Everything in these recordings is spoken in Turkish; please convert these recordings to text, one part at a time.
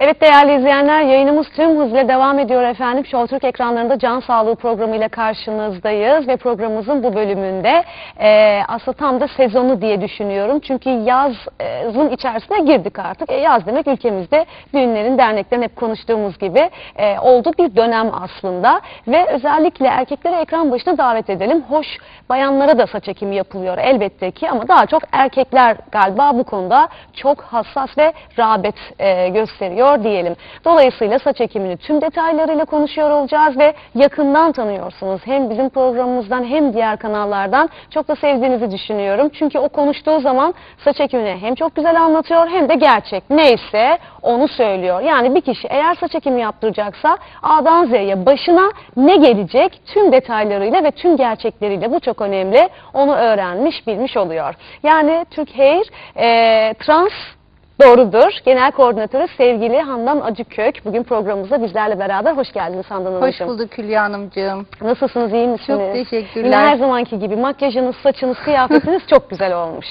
Evet değerli izleyenler yayınımız tüm hızla devam ediyor efendim. Show Türk ekranlarında Can Sağlığı programıyla karşınızdayız ve programımızın bu bölümünde e, aslında tam da sezonu diye düşünüyorum. Çünkü yazın içerisine girdik artık. E, yaz demek ülkemizde düğünlerin, derneklerin hep konuştuğumuz gibi e, olduğu bir dönem aslında. Ve özellikle erkekleri ekran başına davet edelim. Hoş bayanlara da saç ekimi yapılıyor elbette ki ama daha çok erkekler galiba bu konuda çok hassas ve rağbet e, gösteriyor diyelim. Dolayısıyla saç ekimini tüm detaylarıyla konuşuyor olacağız ve yakından tanıyorsunuz. Hem bizim programımızdan hem diğer kanallardan çok da sevdiğinizi düşünüyorum. Çünkü o konuştuğu zaman saç ekimini hem çok güzel anlatıyor hem de gerçek. Neyse onu söylüyor. Yani bir kişi eğer saç ekimi yaptıracaksa A'dan Z'ye başına ne gelecek tüm detaylarıyla ve tüm gerçekleriyle bu çok önemli. Onu öğrenmiş, bilmiş oluyor. Yani Türk Hair e, trans Doğrudur. Genel koordinatörü sevgili Handan Acıkök. Bugün programımızda bizlerle beraber. Hoş geldiniz Handan Hanımcığım. Hoş bulduk Hülya Hanımcığım. Nasılsınız, iyi misiniz? Çok teşekkürler. Yine her zamanki gibi makyajınız, saçınız, kıyafetiniz çok güzel olmuş.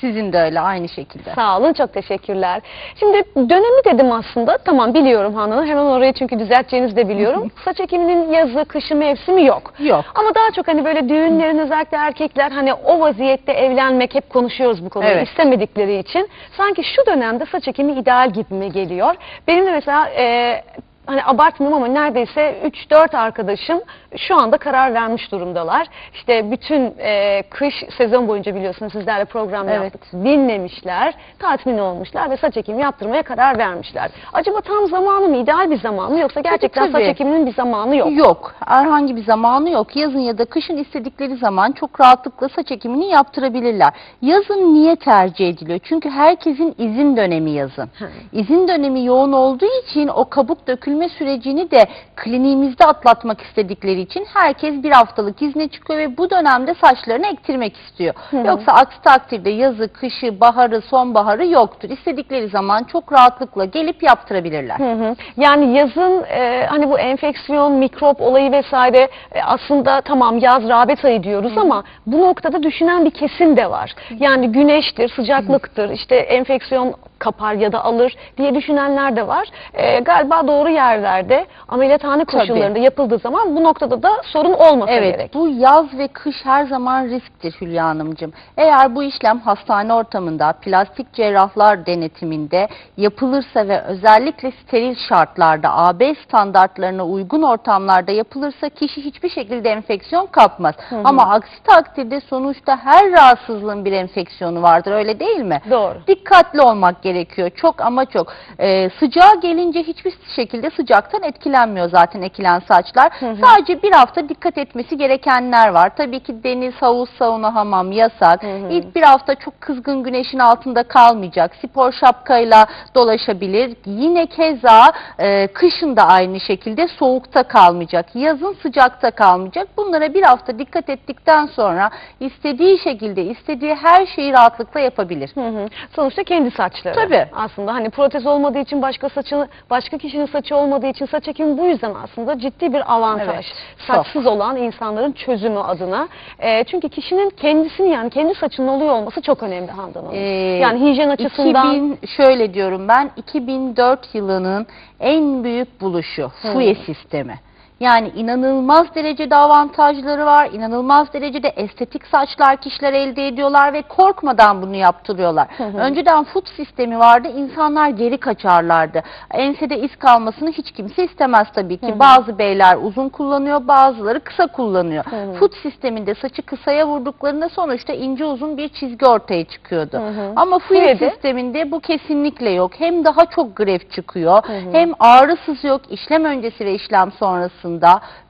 Sizin de öyle aynı şekilde. Sağ olun, çok teşekkürler. Şimdi dönemi dedim aslında. Tamam biliyorum Handan Hanım. Hemen orayı çünkü düzelteceğinizi de biliyorum. Saç ekiminin yazı, kışı, mevsimi yok. Yok. Ama daha çok hani böyle düğünlerin özellikle erkekler hani o vaziyette evlenmek hep konuşuyoruz bu konuyu Evet. istemedikleri için. Sanki şu dönemde saç ekimi ideal gibi mi geliyor? Benim de mesela e, hani abartmıyorum ama neredeyse 3-4 arkadaşım şu anda karar vermiş durumdalar. İşte bütün e, kış sezon boyunca biliyorsunuz sizlerle program Evet. yaptık. Dinlemişler, tatmin olmuşlar ve saç ekimi yaptırmaya karar vermişler. Acaba tam zamanı mı, ideal bir zaman mı yoksa gerçekten saç tabii. ekiminin bir zamanı yok? Yok. Herhangi bir zamanı yok. Yazın ya da kışın istedikleri zaman çok rahatlıkla saç ekimini yaptırabilirler. Yazın niye tercih ediliyor? Çünkü herkesin izin dönemi yazın. Hı. İzin dönemi yoğun olduğu için o kabuk dökülme sürecini de kliniğimizde atlatmak istedikleri için herkes bir haftalık izne çıkıyor ve bu dönemde saçlarını ektirmek istiyor. Hı hı. Yoksa aksi takdirde yazı, kışı, baharı, sonbaharı yoktur. İstedikleri zaman çok rahatlıkla gelip yaptırabilirler. Hı hı. Yani yazın e, hani bu enfeksiyon, mikrop olayı vesaire e, aslında tamam yaz rağbet ayı diyoruz ama bu noktada düşünen bir kesim de var. Yani güneştir, sıcaklıktır, işte enfeksiyon kapar ya da alır diye düşünenler de var. E, galiba doğru yerlerde ameliyathane Tabii. koşullarında yapıldığı zaman bu noktada da sorun olmasa Evet, gerek. bu yaz ve kış her zaman risktir Hülya Hanımcığım. Eğer bu işlem hastane ortamında, plastik cerrahlar denetiminde yapılırsa ve özellikle steril şartlarda, AB standartlarına uygun ortamlarda yapılırsa kişi hiçbir şekilde enfeksiyon kapmaz. hı. Ama aksi takdirde sonuçta her rahatsızlığın bir enfeksiyonu vardır, öyle değil mi? Doğru. Dikkatli olmak gerekiyor. Çok ama çok. Ee, sıcağa gelince hiçbir şekilde sıcaktan etkilenmiyor zaten ekilen saçlar. hı. Sadece bir hafta dikkat etmesi gerekenler var. Tabii ki deniz, havuz, sauna, hamam yasak. Hı hı. İlk bir hafta çok kızgın güneşin altında kalmayacak. Spor şapkayla dolaşabilir. Yine keza e, kışın da aynı şekilde soğukta kalmayacak. Yazın sıcakta kalmayacak. Bunlara bir hafta dikkat ettikten sonra istediği şekilde istediği her şeyi rahatlıkla yapabilir. Hı hı. Sonuçta kendi saçları. Tabii. Aslında hani protez olmadığı için başka saçını başka kişinin saçı olmadığı için saç ekimi bu yüzden aslında ciddi bir avantaj. Evet, Saçsız olan insanların çözümü adına. E, çünkü kişinin kendisini yani kendi saçının oluyor olması çok önemli Handan Hanım. Ee, yani hijyen açısından 2000 şöyle diyorum ben 2004 yılının en büyük buluşu FUE sistemi. Yani inanılmaz derecede avantajları var, inanılmaz derecede estetik saçlar kişiler elde ediyorlar ve korkmadan bunu yaptırıyorlar. Önceden FUT sistemi vardı, insanlar geri kaçarlardı. Ensede iz kalmasını hiç kimse istemez tabii ki. Bazı beyler uzun kullanıyor, bazıları kısa kullanıyor. hı. FUT sisteminde saçı kısaya vurduklarında sonuçta ince uzun bir çizgi ortaya çıkıyordu. Hı hı. Ama FUE'de? sisteminde bu kesinlikle yok. Hem daha çok gref çıkıyor, Hı hı. hem ağrısız yok işlem öncesi ve işlem sonrasında.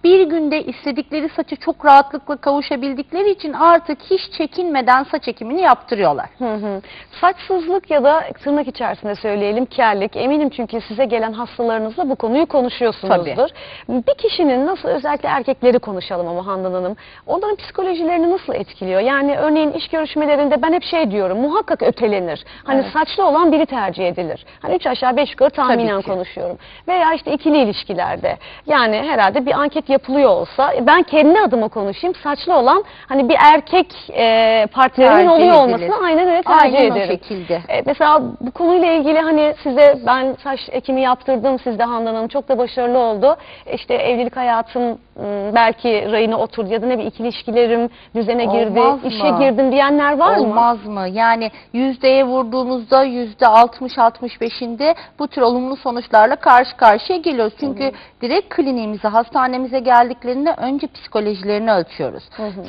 Bir günde istedikleri saçı çok rahatlıkla kavuşabildikleri için artık hiç çekinmeden saç ekimini yaptırıyorlar. Hı hı. Saçsızlık ya da tırnak içerisinde söyleyelim kellik. Eminim çünkü size gelen hastalarınızla bu konuyu konuşuyorsunuzdur. Bir kişinin nasıl özellikle erkekleri konuşalım ama Handan Hanım. Onların psikolojilerini nasıl etkiliyor? Yani örneğin iş görüşmelerinde ben hep şey diyorum muhakkak ötelenir. Hani Evet. saçlı olan biri tercih edilir. Hani üç aşağı beş yukarı tahminen Tabii konuşuyorum. Veya işte ikili ilişkilerde. Yani herhalde herhalde bir anket yapılıyor olsa e, ben kendi adıma konuşayım saçlı olan hani bir erkek e, partnerimin Tercih oluyor edilir. olmasını aynen öyle tercih Aynen ederim. şekilde. E, mesela bu konuyla ilgili hani size ben saç ekimi yaptırdım sizde Handan Hanım çok da başarılı oldu. İşte evlilik hayatım m, belki rayına oturdu ya da ne bir ikili ilişkilerim düzene girdi, Olmaz işe mı? girdim diyenler var mı? Olmaz mı? Yani yüzdeye vurduğumuzda yüzde 60-65'inde bu tür olumlu sonuçlarla karşı karşıya geliyoruz. Çünkü direkt kliniğimize, hastanemize geldiklerinde önce psikolojilerini ölçüyoruz.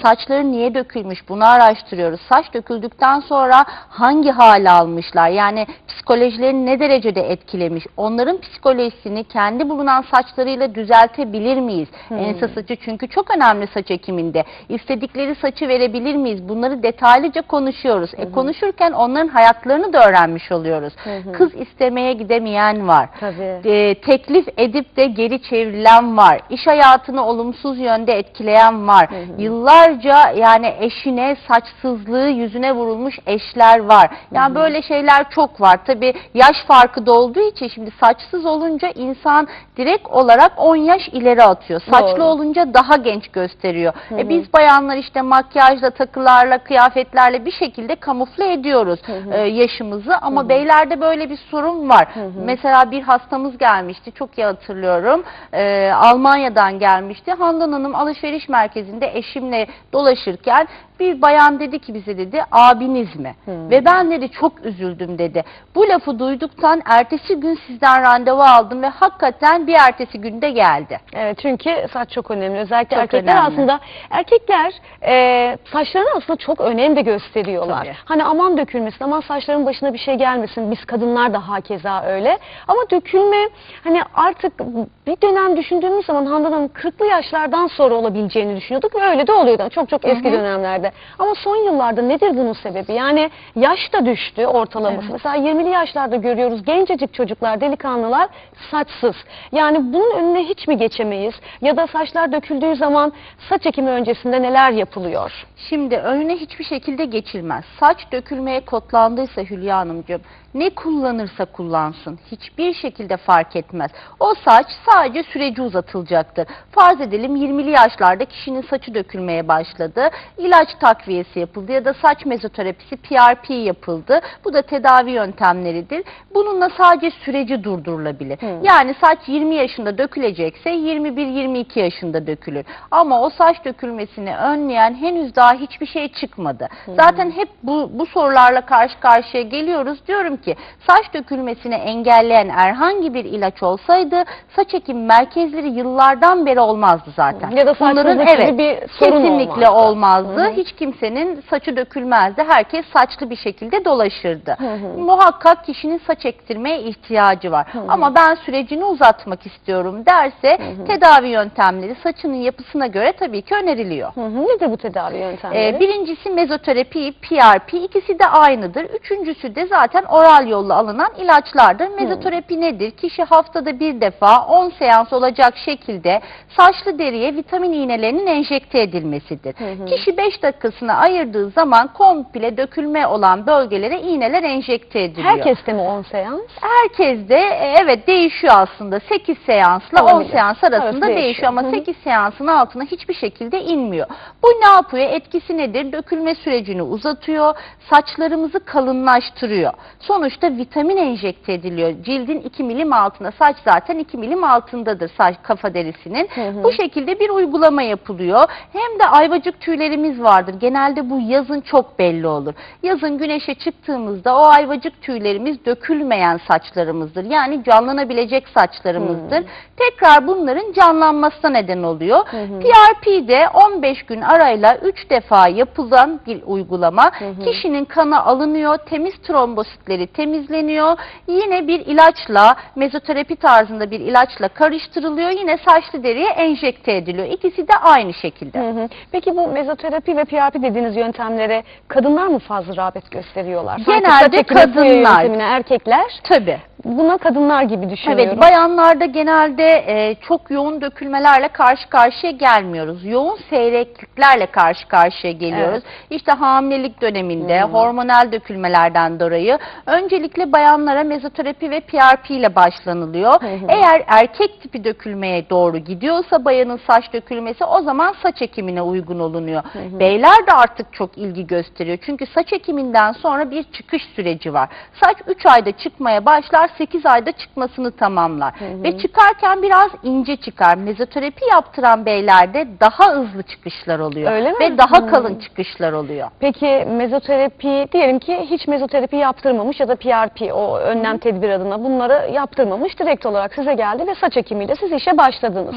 Saçları niye dökülmüş bunu araştırıyoruz. Saç döküldükten sonra hangi hale almışlar? Yani psikolojilerini ne derecede etkilemiş? Onların psikolojisini kendi bulunan saçlarıyla düzeltebilir miyiz? Ense saçı çünkü çok önemli saç ekiminde. İstedikleri saçı verebilir miyiz? Bunları detaylıca konuşuyoruz. E konuşurken onların hayatlarını da öğrenmiş oluyoruz. Kız istemeye gidemeyen var. Tabii. E, teklif edip de geri çevrilen var. İş hayatını olumsuz yönde etkileyen var. Yıllarca yani eşine saçsızlığı yüzüne vurulmuş eşler var. Yani böyle şeyler çok var. Tabii yaş farkı da olduğu için şimdi saçsız olunca insan direkt olarak 10 yaş ileri atıyor. Saçlı Doğru. olunca daha genç gösteriyor. E biz bayanlar işte makyajla, takılarla, kıyafetlerle bir şekilde kamufle ediyoruz e, yaşımızı ama beylerde böyle bir sorun var. Mesela bir hastamız gelmişti. Çok iyi hatırlıyorum. E, Almanya'dan gelmişti. Handan Hanım alışveriş merkezinde eşimle dolaşırken bir bayan dedi ki bize dedi abiniz mi? Ve ben dedi çok üzüldüm dedi. Bu lafı duyduktan ertesi gün sizden randevu aldım ve hakikaten bir ertesi günde geldi. Evet çünkü saç çok önemli. Özellikle Çok erkekler önemli. aslında erkekler e, saçlarına aslında çok önem de gösteriyorlar. Tabii. Hani aman dökülmesin, aman saçların başına bir şey gelmesin. Biz kadınlar da hakeza öyle. Ama dökülme hani artık bir dönem düşündüğümüz zaman Handan Hanım 40'lı yaşlardan sonra olabileceğini düşünüyorduk ve öyle de oluyordu. Çok çok eski dönemlerde. Ama son yıllarda nedir bunun sebebi? Yani yaş da düştü ortalaması. Mesela 20'li yaşlarda görüyoruz gencecik çocuklar, delikanlılar saçsız. Yani bunun önüne hiç mi geçemeyiz? Ya da saçlar döküldüğü zaman saç ekimi öncesinde neler yapılıyor? Şimdi önüne hiçbir şekilde geçilmez. Saç dökülmeye kodlandıysa Hülya Hanımcığım ne kullanırsa kullansın hiçbir şekilde fark etmez. O saç sadece süreci uzatılacaktır. Farz edelim 20'li yaşlarda kişinin saçı dökülmeye başladı. İlaç takviyesi yapıldı ya da saç mezoterapisi PRP yapıldı. Bu da tedavi yöntemleridir. Bununla sadece süreci durdurulabilir. Yani saç 20 yaşında dökülecekse 21-22 yaşında dökülür. Ama o saç dökülmesini önleyen henüz daha hiçbir şey çıkmadı. Zaten hep bu, bu sorularla karşı karşıya geliyoruz. Diyorum ki saç dökülmesini engelleyen herhangi bir ilaç olsaydı saç ekim merkezleri yıllardan beri olmazdı zaten. Ya da saçsızlık gibi bir sorun kesinlikle olmazdı. olmazdı. Hiç kimsenin saçı dökülmezdi. Herkes saçlı bir şekilde dolaşırdı. Muhakkak kişinin saç ektirmeye ihtiyacı var. Ama ben sürecini uzatmak istiyorum derse tedavi yöntemleri saçının yapısına göre tabii ki öneriliyor. Hı hı. Nedir bu tedavi yöntemleri? Ee, birincisi mezoterapi, PRP ikisi de aynıdır. Üçüncüsü de zaten oral yolla alınan ilaçlardır. Mezoterapi nedir? Kişi haftada bir defa 10 seans olacak şekilde saçlı deriye vitamin iğnelerinin enjekte edilmesidir. Kişi 5 dakikasını ayırdığı zaman komple dökülme olan bölgelere iğneler enjekte ediliyor. Herkeste mi 10 seans? Herkes de e, evet değişiyor aslında. 8 seansla 10 Olabilir. seans arasında Evet, değişiyor, değişiyor. ama Hı hı. 8 seansın altına hiçbir şekilde inmiyor. Bu ne yapıyor? Etkisi nedir? Dökülme sürecini uzatıyor. Saçlarımızı kalınlaştırıyor. Sonuçta vitamin enjekte ediliyor. Cildin 2 milim altında. Saç zaten 2 milim altındadır saç kafa derisinin. Bu şekilde bir uygulama yapılıyor. Hem de ayvacık tüylerimiz vardır. Genelde bu yazın çok belli olur. Yazın güneşe çıktığımızda o ayvacık tüylerimiz dökülmeyen saçlarımızdır. Yani canlanabilecek saçlarımızdır. Tekrar bunların canlanmasına neden oluyor. PRP'de 15 gün arayla 3 defa yapılan bir uygulama. Kişinin kanı alınıyor, temiz trombositleri temizleniyor. Yine bir ilaçla, mezoterapi tarzında bir ilaçla karıştırılıyor. Yine saçlı deriye enjekte ediliyor. İkisi de aynı şekilde. Hı hı. Peki bu mezoterapi ve PRP dediğiniz yöntemlere kadınlar mı fazla rağbet gösteriyorlar? Genelde kadınlar. erkekler Tabii. Buna kadınlar gibi düşünüyorum. Evet, bayanlarda genelde e, çok yoğun dökülmelerle karşı karşıya gelmiyoruz. Yoğun seyrekliklerle karşı karşıya geliyoruz. İşte hamilelik döneminde hormonal dökülmelerden dolayı öncelikle bayanlara mezoterapi ve PRP ile başlanılıyor. Eğer erkek tipi dökülmeye doğru gidiyorsa bayanın saç dökülmesi o zaman saç ekimine uygun olunuyor. Beyler de artık çok ilgi gösteriyor. Çünkü saç ekiminden sonra bir çıkış süreci var. Saç 3 ayda çıkmaya başlar, 8 ayda çıkmasını tamamlar. Ve çıkarken biraz ince çıkar. Mezoterapi yaptıran beylerde daha hızlı çıkışlar oluyor. Öyle mi? Ve daha Hmm. kalın çıkışlar oluyor. Peki mezoterapi diyelim ki hiç mezoterapi yaptırmamış ya da PRP o önlem tedbir adına bunları yaptırmamış direkt olarak size geldi ve saç ekimiyle siz işe başladınız.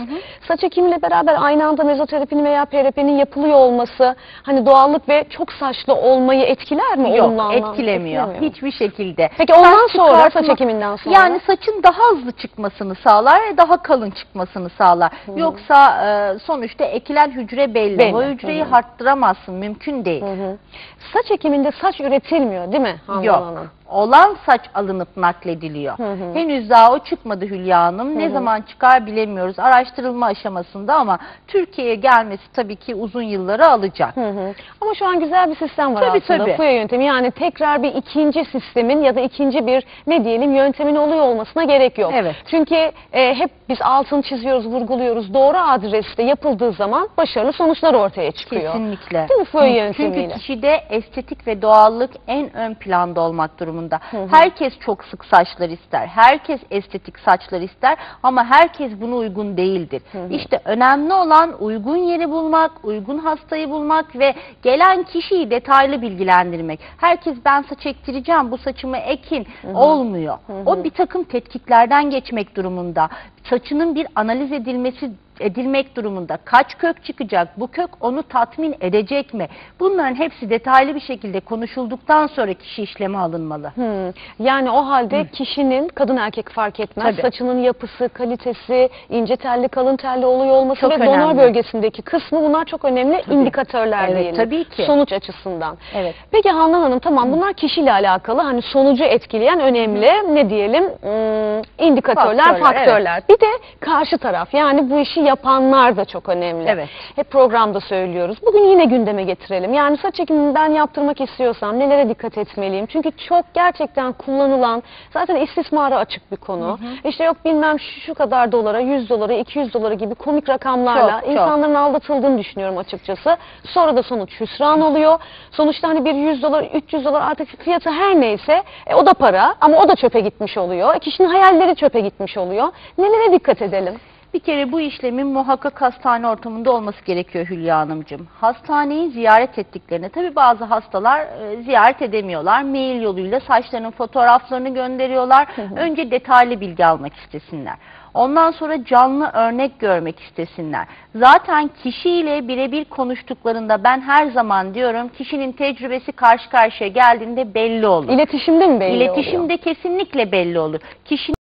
Saç ekimiyle beraber aynı anda mezoterapinin veya PRP'nin yapılıyor olması hani doğallık ve çok saçlı olmayı etkiler mi? Yok etkilemiyor. Etkilemiyor? Hiçbir şekilde. Peki ondan Saç sonra saç ekiminden sonra? Yani saçın daha hızlı çıkmasını sağlar ve daha kalın çıkmasını sağlar. Yoksa e, sonuçta ekilen hücre belli. Belli. O hücreyi Hı hı. harttıramazsın. Mümkün değil. Hı hı. Saç ekiminde saç üretilmiyor değil mi Handan Yok. Olan saç alınıp naklediliyor. Hı hı. Henüz daha o çıkmadı Hülya Hanım. Ne zaman çıkar bilemiyoruz. Araştırılma aşamasında ama Türkiye'ye gelmesi tabii ki uzun yılları alacak. Hı hı. Ama şu an güzel bir sistem var Tabii, aslında. tabii. FUE yöntemi yani tekrar bir ikinci sistemin ya da ikinci bir ne diyelim yöntemin oluyor olmasına gerek yok. Evet. Çünkü e, hep biz altını çiziyoruz, vurguluyoruz. Doğru adreste yapıldığı zaman başarılı sonuçlar ortaya çıkıyor. Kesinlikle. Değil mi Çünkü yöntemiyle? kişide estetik ve doğallık en ön planda olmak durumunda. Herkes çok sık saçlar ister. Herkes estetik saçlar ister ama herkes buna uygun değildir. İşte önemli olan uygun yeri bulmak, uygun hastayı bulmak ve gelen kişiyi detaylı bilgilendirmek. Herkes ben saç ektireceğim, bu saçımı ekin olmuyor. O bir takım tetkiklerden geçmek durumunda. Saçının bir analiz edilmesi edilmek durumunda. Kaç kök çıkacak? Bu kök onu tatmin edecek mi? Bunların hepsi detaylı bir şekilde konuşulduktan sonra kişi işleme alınmalı. Hmm. Yani o halde kişinin kadın erkek fark etmez Tabii. saçının yapısı, kalitesi, ince telli, kalın telli oluyor olması Çok ve önemli. bölgesindeki kısmı bunlar çok önemli indikatörler Evet, diyelim. tabii ki. Sonuç açısından. Evet. Peki Handan Hanım tamam bunlar kişiyle alakalı hani sonucu etkileyen önemli ne diyelim hmm, indikatörler, Faktörler, faktörler. Bir de karşı taraf yani bu işi yapanlar da çok önemli. Evet. Hep programda söylüyoruz. Bugün yine gündeme getirelim. Yani saç ekiminden yaptırmak istiyorsam nelere dikkat etmeliyim? Çünkü çok gerçekten kullanılan zaten istismara açık bir konu. İşte yok bilmem şu, şu kadar dolara, 100 dolara, 200 dolara gibi komik rakamlarla Çok, çok. insanların aldatıldığını düşünüyorum açıkçası. Sonra da sonuç hüsran oluyor. Sonuçta hani bir 100 dolar, 300 dolar artık fiyatı her neyse e, o da para ama o da çöpe gitmiş oluyor. E, kişinin hayalleri çöpe gitmiş oluyor. Nelere dikkat edelim? Bir kere bu işlemin muhakkak hastane ortamında olması gerekiyor Hülya Hanımcığım. Hastaneyi ziyaret ettiklerinde tabi bazı hastalar e, ziyaret edemiyorlar. Mail yoluyla saçlarının fotoğraflarını gönderiyorlar. Önce detaylı bilgi almak istesinler. Ondan sonra canlı örnek görmek istesinler. Zaten kişiyle birebir konuştuklarında ben her zaman diyorum kişinin tecrübesi karşı karşıya geldiğinde belli olur. İletişimde mi belli oluyor? İletişimde kesinlikle belli olur. Kişinin